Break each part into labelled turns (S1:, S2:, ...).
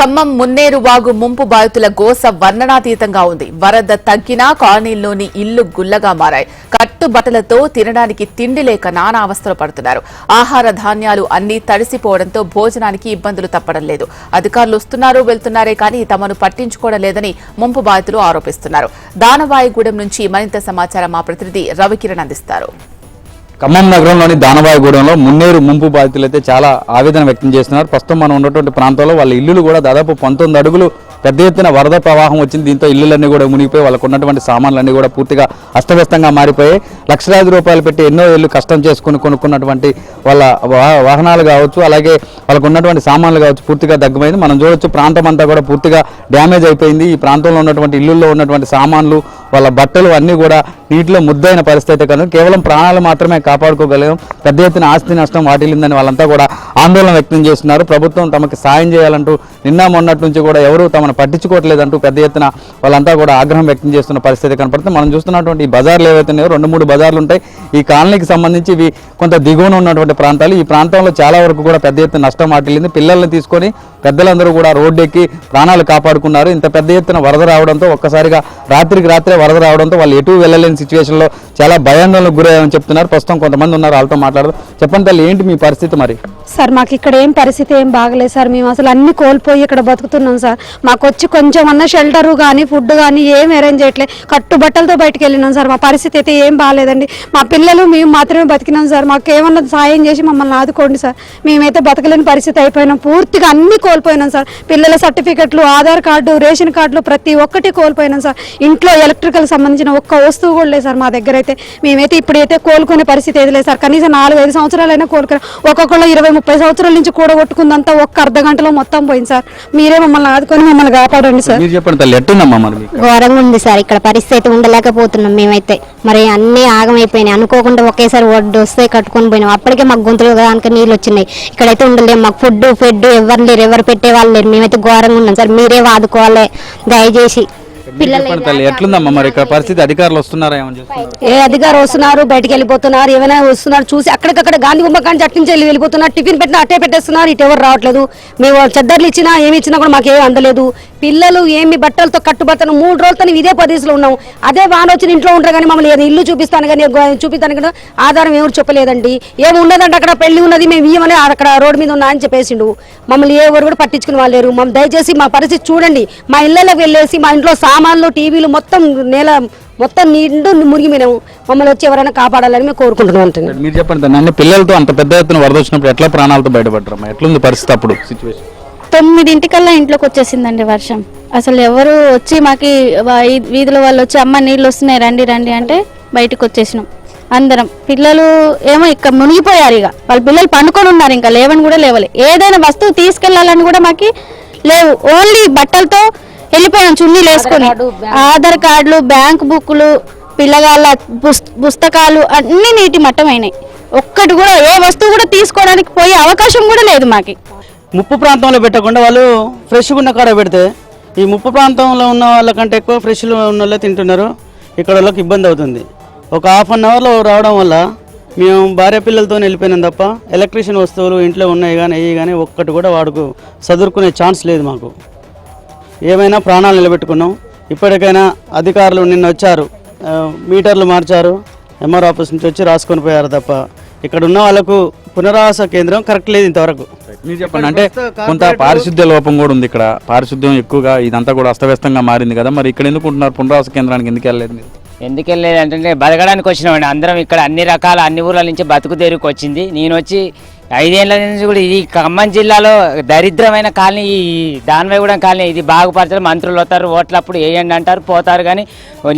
S1: ఖమ్మం మున్నేరు వాగు ముంపు బాధితుల గోస వర్ణనాతీతంగా ఉంది. వరద తగ్గినా కాలనీల్లోని ఇల్లు గుల్లగా మారాయి. కట్టుబట్టలతో తినడానికి తిండి లేక నానా అవస్థలు పడుతున్నారు. ఆహార ధాన్యాలు అన్నీ తడిసిపోవడంతో భోజనానికి ఇబ్బందులు తప్పడం లేదు. అధికారులు వస్తున్నారు వెళ్తున్నారే కానీ తమను పట్టించుకోవడం లేదని ముంపు బాధితులు ఆరోపిస్తున్నారు. దానవాయిగూడెం నుంచి మరింత సమాచారం మా ప్రతినిధి రవికిరణ్ అందిస్తారు.
S2: ఖమ్మం నగరంలోని దానవాయిగూడెంలో మున్నేరు ముంపు బాధితులు అయితే చాలా ఆవేదన వ్యక్తం చేస్తున్నారు. ప్రస్తుతం మనం ఉన్నటువంటి ప్రాంతంలో వాళ్ళ ఇల్లులు కూడా దాదాపు పంతొమ్మిది అడుగులు పెద్ద ఎత్తున వరద ప్రవాహం వచ్చింది. దీంతో ఇల్లులన్నీ కూడా మునిగిపోయి వాళ్ళకు ఉన్నటువంటి సామాన్లన్నీ కూడా పూర్తిగా అస్తవ్యస్తంగా మారిపోయి లక్షలాది రూపాయలు పెట్టి ఎన్నో ఇల్లు కష్టం చేసుకుని కొనుక్కున్నటువంటి వాళ్ళ వా- వాహనాలు కావచ్చు అలాగే వాళ్ళకు ఉన్నటువంటి సామాన్లు కావచ్చు పూర్తిగా దగ్గమైంది. మనం చూడొచ్చు ప్రాంతం అంతా కూడా పూర్తిగా డ్యామేజ్ అయిపోయింది. ఈ ప్రాంతంలో ఉన్నటువంటి ఇల్లుల్లో ఉన్నటువంటి సామాన్లు వాళ్ళ బట్టలు అన్నీ కూడా నీటిలో ముద్దైన పరిస్థితి అయితే కనుక కేవలం ప్రాణాలు మాత్రమే కాపాడుకోగలిగాం. పెద్ద ఎత్తున ఆస్తి నష్టం వాటిల్లిందని వాళ్ళంతా కూడా ఆందోళన వ్యక్తం చేస్తున్నారు. ప్రభుత్వం తమకు సాయం చేయాలంటూ నిన్న మొన్నటి నుంచి కూడా ఎవరు తమను పట్టించుకోవట్లేదంటూ పెద్ద ఎత్తున వాళ్ళంతా కూడా ఆగ్రహం వ్యక్తం చేస్తున్న పరిస్థితి కనపడుతుంది. మనం చూస్తున్నటువంటి ఈ బజార్లు ఏవైతే ఉన్నాయో రెండు మూడు బజార్లు ఉంటాయి. ఈ కాలనీకి సంబంధించి ఇవి కొంత దిగువన ఉన్నటువంటి ప్రాంతాలు. ఈ ప్రాంతంలో చాలా వరకు కూడా పెద్ద ఎత్తున నష్టం వాటిల్లింది. పిల్లల్ని తీసుకొని పెద్దలందరూ కూడా రోడ్డు ఎక్కి ప్రాణాలు కాపాడుకున్నారు. ఇంత పెద్ద ఎత్తున వరద రావడంతో ఒక్కసారిగా రాత్రికి రాత్రే వరద రావడంతో వాళ్ళు ఎటు వెళ్ళలేని సిచ్యువేషన్లో చాలా భయాందోళనకు గురయ్యామని చెప్తున్నారు. ప్రస్తుతం కొంతమంది ఉన్నారు వాళ్ళతో మాట్లాడదు. చెప్పండి తల్లి ఏంటి మీ పరిస్థితి మరి?
S3: సార్ మాకు ఇక్కడ ఏం పరిస్థితి ఏం బాగలేదు సార్. మేము అసలు అన్ని కోల్పోయి ఇక్కడ బతుకుతున్నాం సార్. మాకు వచ్చి కొంచెం అన్న షెల్టర్ కానీ ఫుడ్ కానీ ఏం అరేంజ్ చేయట్లేదు కట్టుబట్టలతో బయటకు వెళ్ళినాం సార్. మా పరిస్థితి అయితే ఏం బాగాలేదండి. మా పిల్లలు మేము మాత్రమే బతికినాం సార్. మాకు ఏమన్నా సాయం చేసి మమ్మల్ని ఆదుకోండి సార్. మేమైతే బతకలేని పరిస్థితి అయిపోయినాం. పూర్తిగా అన్ని కోల్పోయినాం సార్. పిల్లల సర్టిఫికెట్లు ఆధార్ కార్డు రేషన్ కార్డులు ప్రతి ఒక్కటి కోల్పోయినాం సార్. ఇంట్లో ఎలక్ట్రిక్ ఎలక్ట్రికల్ సంబంధించిన ఒక్క వస్తువు కూడా లేదు సార్ మా దగ్గర అయితే. మేమైతే ఇప్పుడైతే కోలుకునే పరిస్థితి ఏది లేదు సార్. కనీసం నాలుగు ఐదు సంవత్సరాలైనా కోలుకున్నాం ఒక్కొక్కళ్ళు ఇరవై ముప్పై సంవత్సరాల నుంచి కూడగొట్టుకుందంతా ఒక్క అర్ధ గంటలో మొత్తం పోయింది సార్. మీరే మమ్మల్ని ఆదుకొని మమ్మల్ని కాపాడండి సార్.
S4: ఘోరంగా ఉంది సార్. ఇక్కడ పరిస్థితి అయితే ఉండలేకపోతున్నాం మేమైతే. మరి అన్నీ ఆగమైపోయినాయి. అనుకోకుండా ఒకేసారి ఒడ్డు వస్తే కట్టుకొని పోయినాం. అప్పటికే మాకు గొంతులు కనుక నీళ్ళు వచ్చినాయి. ఇక్కడైతే ఉండలేము. మాకు ఫుడ్ ఫెడ్ ఎవరు లేరు ఎవరు పెట్టే వాళ్ళు లేరు. మేమైతే ఘోరంగా ఉన్నాం సార్. మీరే వాదుకోవాలి. దయచేసి
S2: మీరు చెప్పండి తల్లి ఎట్లుందమ్మా మరి? ఇక్కడ పరిస్థితి అధికారులు వస్తున్నారా ఏమని చేస్తున్నారు?
S3: ఏ అధికారులు వస్తున్నారు? బయటికి వెళ్ళిపోతున్నారు ఏమైనా వస్తున్నారు? చూసి అక్కడికక్కడ గాంధీ బొమ్మ కానీ అటు నుంచి వెళ్ళి వెళ్ళిపోతున్నారు టిఫిన్ పెట్టినా అట్టే పెట్టేస్తున్నారు ఇటు ఎవరు రావట్లేదు. మేము చెద్దర్లు ఇచ్చినా ఏమి ఇచ్చినా కూడా మాకు ఏమి అందలేదు. పిల్లలు ఏమి బట్టలతో కట్టుబడతాను మూడు రోజులతో ఇదే పరిస్థితిలో ఉన్నాం అదే వాన వచ్చిన ఇంట్లో ఉంటారు కానీ మమ్మల్ని ఏదో ఇల్లు చూపిస్తాను కానీ చూపిస్తాను కానీ ఆధారం ఎవరు చెప్పలేదండి. ఏమి ఉండదంటే అక్కడ పెళ్ళి ఉన్నది మేము ఇయ్యమని అక్కడ రోడ్డు మీద ఉన్నా అని చెప్పేసిండు. మమ్మల్ని ఎవరు కూడా పట్టించుకుని వాళ్ళు లేరు. మమ్మల్ని దయచేసి మా పరిస్థితి చూడండి. మా ఇళ్ళలోకి వెళ్ళేసి మా ఇంట్లో సామాన్లు టీవీలు మొత్తం నేల మొత్తం నిండు మురిగిపోయినాము. మమ్మల్ని వచ్చి ఎవరైనా కాపాడాలని మేము కోరుకుంటున్నాం
S2: మీరు చెప్పండి పిల్లలతో అంత పెద్ద ఎత్తున వరద వచ్చినప్పుడు ఎట్లా ప్రాణాలతో బయటపడ్డారు ఎట్లుంది పరిస్థితి అప్పుడు సిచ్యువేషన్
S5: తొమ్మిదింటికల్లా ఇంట్లోకి వచ్చేసిందండి వర్షం. అసలు ఎవరు వచ్చి మాకి వీధుల వాళ్ళు వచ్చి అమ్మ నీళ్ళు వస్తున్నాయి రండి రండి అంటే బయటకు వచ్చేసినాం అందరం. పిల్లలు ఏమో ఇక్కడ మునిగిపోయారు ఇక. వాళ్ళ పిల్లలు పండుకొని ఉన్నారు ఇంకా లేవని కూడా లేవలే. ఏదైనా వస్తువు తీసుకెళ్ళాలని కూడా మాకి లేవు. ఓన్లీ బట్టలతో వెళ్ళిపోయాం చున్నీలు వేసుకొని. ఆధార్ కార్డులు బ్యాంక్ బుక్లు పిల్లగాళ్ళ పుస్- పుస్తకాలు అన్ని నీటి మట్టమైనాయి. ఒక్కటి కూడా ఏ వస్తువు కూడా తీసుకోవడానికి పోయే అవకాశం కూడా లేదు మాకి.
S6: ముప్పు ప్రాంతంలో పెట్టకుండా వాళ్ళు ఫ్రెష్గా ఉన్న కాడ పెడితే ఈ ముప్పు ప్రాంతంలో ఉన్న వాళ్ళకంటే ఎక్కువ ఫ్రెష్లో ఉన్న వాళ్ళే తింటున్నారు. ఇక్కడ వాళ్ళకి ఇబ్బంది అవుతుంది. ఒక హాఫ్ అన్ అవర్లో రావడం వల్ల మేము భార్య పిల్లలతో వెళ్ళిపోయినాం తప్ప ఎలక్ట్రిషియన్ వస్తువులు ఇంట్లో ఉన్నాయి కానీ అయ్యి కానీ ఒక్కటి కూడా వాడుకు చదువుకునే ఛాన్స్ లేదు మాకు. ఏమైనా ప్రాణాలు నిలబెట్టుకున్నాం. ఇప్పటికైనా అధికారులు నిన్న వచ్చారు. మీటర్లు మార్చారు. ఎంఆర్ ఆఫీస్ నుంచి వచ్చి రాసుకొని పోయారు తప్ప ఇక్కడ ఉన్న వాళ్ళకు పునరావాస కేంద్రం కరెక్ట్ లేదు ఇంతవరకు.
S2: మీరు చెప్పండి. అంటే కొంత పారిశుద్ధ్య లోపం కూడా ఉంది ఇక్కడ. పారిశుద్ధ్యం ఎక్కువగా ఇదంతా కూడా అస్తవ్యస్తంగా మారింది కదా. మరి ఇక్కడ ఎందుకు ఉంటున్నారు? పునరావాస కేంద్రానికి ఎందుకు వెళ్ళలేదు మీరు?
S7: ఎందుకు వెళ్ళలేదు అంటే బతకడానికి వచ్చినామండి. అందరం ఇక్కడ అన్ని రకాల అన్ని ఊర్ల నుంచి బతుకు తెరుకు వచ్చింది. నేను వచ్చి ఐదేళ్ళ నుంచి కూడా ఇది ఖమ్మం జిల్లాలో దరిద్రమైన కాలనీ ఈ దానివైగూడెం కాలనీ ఇది బాగుపరచాలి మంత్రులు వస్తారు ఓట్లప్పుడు వేయండి అంటారు పోతారు కానీ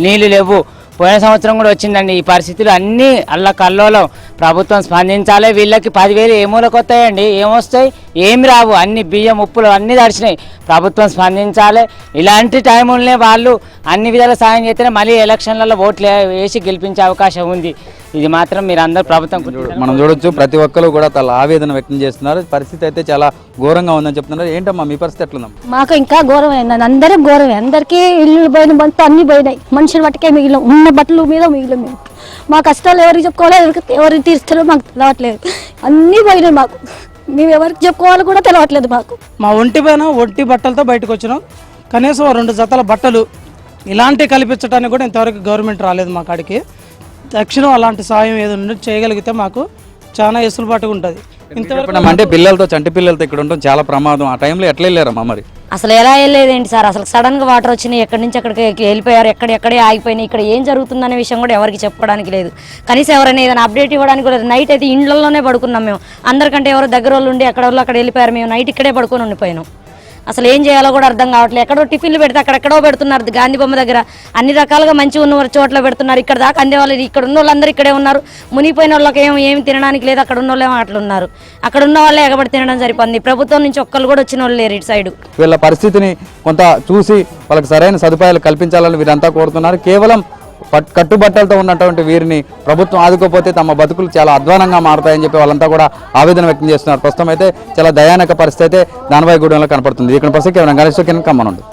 S7: నీళ్ళు లేవు. పోయిన సంవత్సరం కూడా వచ్చిందండి. ఈ పరిస్థితులు అన్నీ అల్ల కల్లోలం. ప్రభుత్వం స్పందించాలి వీళ్ళకి పదివేలు ఏమూలకు వస్తాయండి? ఏమొస్తాయి? ఏమి రావు. అన్ని బియ్యం ఉప్పులు అన్నీ తడిచినాయి. ప్రభుత్వం స్పందించాలి. ఇలాంటి టైంలోనే వాళ్ళు అన్ని విధాల సాయం చేస్తేనే మళ్ళీ ఎలక్షన్లలో ఓట్లు వేసి గెలిపించే అవకాశం ఉంది. ఇది మాత్రం మీరు అందరూ ప్రభుత్వం.
S2: మనం చూడొచ్చు. ప్రతి ఒక్కరు కూడా తల ఆవేదన వ్యక్తం చేస్తున్నారు. పరిస్థితి అయితే చాలా ఘోరంగా ఉందని చెప్తున్నారు. ఏంటమ్మా మీ పరిస్థితి ఎట్లుందమ్మా
S5: మాకు ఇంకా ఘోరమైంది అందరం ఘోరమే. అందరికీ ఇల్లు పోయిన మొత్తం అన్ని పోయినాయి. మనుషులు బట్టుకే మిగిలిన ఉన్న బట్టలు మీద మిగిలిన మేము. మా కష్టాలు ఎవరికి చెప్పుకోవాలో ఎవరికి ఎవరికి తీర్చాలో మాకు రావట్లేదు అన్నీ పోయినాయి మాకు.
S8: మేము ఎవరికి చెప్పుకోవాలో కూడా తెలియట్లేదు మాకు.
S9: మా ఒంటి పైన ఒంటి బట్టలతో బయటకు వచ్చినాం. కనీసం రెండు జతల బట్టలు ఇలాంటివి కల్పించడానికి కూడా ఇంతవరకు గవర్నమెంట్ రాలేదు మా కాడికి. తక్షణం అలాంటి సాయం ఏదైనా చేయగలిగితే మాకు చాలా ఎసులుబాటుగా ఉంటుంది. ఇంతవరకు
S2: అంటే పిల్లలతో చంటి పిల్లలతో ఇక్కడ ఉండడం చాలా ప్రమాదం. ఆ టైంలో ఎట్లా వెళ్ళారమ్మా మరి?
S8: అసలు ఎలా వెళ్ళేదేంటి సార్. అసలు సడన్గా వాటర్ వచ్చినాయి ఎక్కడి నుంచి అక్కడికి వెళ్ళిపోయారు ఎక్కడ ఎక్కడే ఆగిపోయినాయి ఇక్కడ ఏం జరుగుతుందనే విషయం కూడా ఎవరికి చెప్పుకోవడానికి లేదు. కనీసం ఎవరైనా ఏదైనా అప్డేట్ ఇవ్వడానికి కూడా నైట్ అయితే ఇండ్లలోనే పడుకున్నాం మేము. అందరికంటే ఎవరో దగ్గర వాళ్ళు ఉండి అక్కడ వాళ్ళు అక్కడ వెళ్ళిపోయారు మేము నైట్ ఇక్కడే పడుకొని ఉండిపోయాను. అసలు ఏం చేయాలో కూడా అర్థం కావట్లేదు. ఎక్కడో టిఫిన్లు పెడితే అక్కడెక్కడో పెడుతున్నారు గాంధీ బొమ్మ దగ్గర. అన్ని రకాలుగా మంచి ఉన్న చోట్ల పెడుతున్నారు. ఇక్కడ దాకా అందే వాళ్ళు ఇక్కడ ఉన్న వాళ్ళందరూ ఇక్కడే ఉన్నారు. మునిగిపోయిన వాళ్ళకి ఏం ఏమి తినడానికి లేదు. అక్కడ ఉన్న వాళ్ళేమో అట్లున్నారు ఉన్నారు. అక్కడ ఉన్న వాళ్ళే ఎగబడి తినడం సరిపోయింది. ప్రభుత్వం నుంచి ఒక్కరు కూడా వచ్చిన వాళ్ళు లేరు ఇటు సైడ్.
S2: వీళ్ళ పరిస్థితిని కొంత చూసి వాళ్ళకి సరైన సదుపాయాలు కల్పించాలని వీరంతా కోరుతున్నారు. కేవలం కట్టుబట్టలతో ఉన్నటువంటి వీరిని ప్రభుత్వం ఆదుకోకపోతే తమ బతుకులు చాలా అధ్వానంగా మారతాయని చెప్పి వాళ్ళంతా కూడా ఆవేదన వ్యక్తం చేస్తున్నారు. ప్రస్తుతం అయితే చాలా దయానక పరిస్థితి అయితే దానవాయిగూడెంలో కనపడుతుంది. ఇక్కడ ప్రస్తుతం గణేష్ కింద కమ్మనుంది